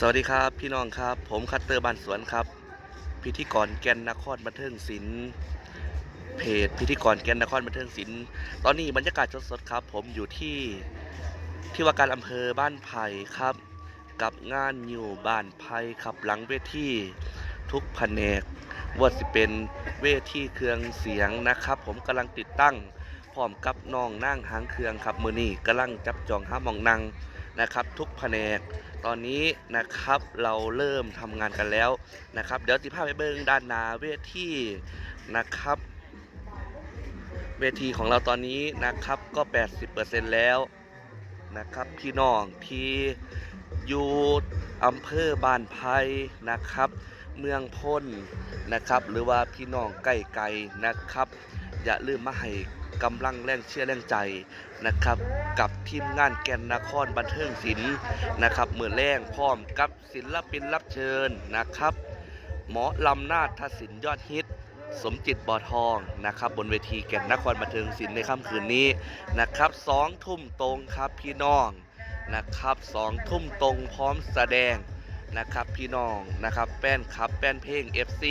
สวัสดีครับพี่น้องครับ ผมคัตเตอร์บานสวนครับ พิธีกรแกนนครบันเทิงศิลป์เพจพิธีกรแกนนครบันเทิงศิลป์ตอนนี้บรรยากาศสดๆครับ ผมอยู่ที่ที่ว่าการอำเภอบ้านไผ่ครับ กับงานอยู่บ้านไผ่ครับหลังเวทีทุกแผนกว่าสิเป็นเวทีเครื่องเสียงนะครับ ผมกำลังติดตั้งพร้อมกับน้องนั่งหางเครื่องครับมือนี้กำลังจับจองห้ามองนั่ง นะครับ ทุกแผนก ตอนนี้นะครับเราเริ่มทำงานกันแล้วนะครับ เดี๋ยวสิพาพไปเบิ้งด้านนาเวทีนะครับ เวทีของเราตอนนี้นะครับก็ 80%แล้วนะครับพี่น้องที่อยู่อำเภอบ้านไผ่นะครับ เมืองพ้นนะครับ หรือว่าพี่น้องใกล้ๆนะครับ อย่าลืมมาให้กำลังแรงเชื่อแรงใจนะครับ กับทีมงานแกนนครบันเทิงศิลป์นะครับเมื่อแรงพร้อมกับศิลปินรับเชิญนะครับ หมอลำนาฏศิลป์ยอดฮิต สมจิตบ่อทองนะครับ บนเวทีแก่นนครบันเทิงศิลป์ในค่ำคืนนี้นะครับสองทุ่มตรงครับพี่น้องนะครับสองทุ่มตรงพร้อมแสดงนะครับพี่น้องนะครับแป้นครับแป้นเพลง FC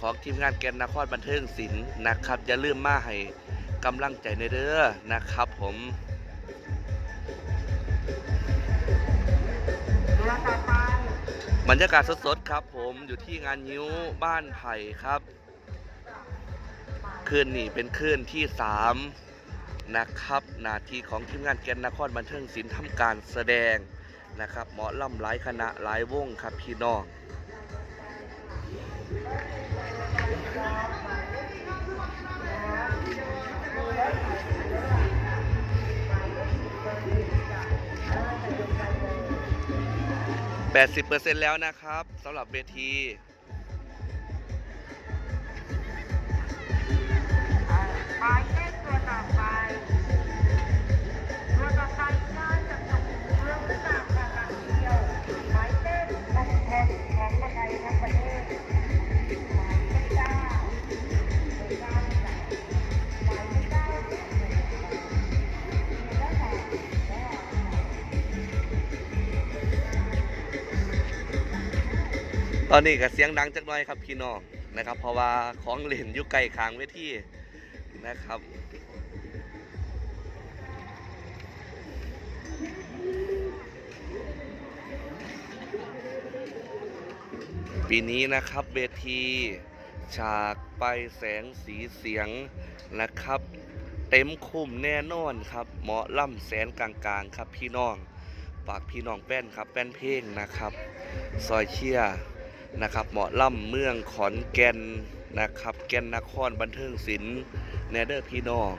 ของทีมงานแกนนครบันเทิงศิลป์นะครับ อย่าลืมมาให้กำลังใจในเด้อนะครับผมบรรยากาศสดๆครับ ผมอยู่ที่งานยิ้วบ้านไผ่ครับคืนนี้เป็นคืนที่สามนะครับ นาทีของทีมงานแกนนครบันเทิงศิลป์ทำการแสดงนะครับหมอลำหลายคณะหลายวงครับพี่น้อง 80%แล้วนะครับสำหรับเวทีไป ตอนนี้ก็เสียงดังจักหน่อยครับพี่น้องนะครับ เพราะว่าของเล่นอยู่ไกลคางเวทีนะครับปีนี้นะครับเวทีฉากไปแสงสีเสียงนะครับ เต็มคุ้มแน่นอนครับเหมาะล่ำแสนกลางๆ ครับพี่น้องฝากพี่น้องแป้นครับแป้นเพลงนะครับ ซอยเชียร์ นะครับเหมาะล่ำเมืองขอนแก่นนะครับ แก่นนครบันเทิงศิลป์แนเดอร์พี่น้อง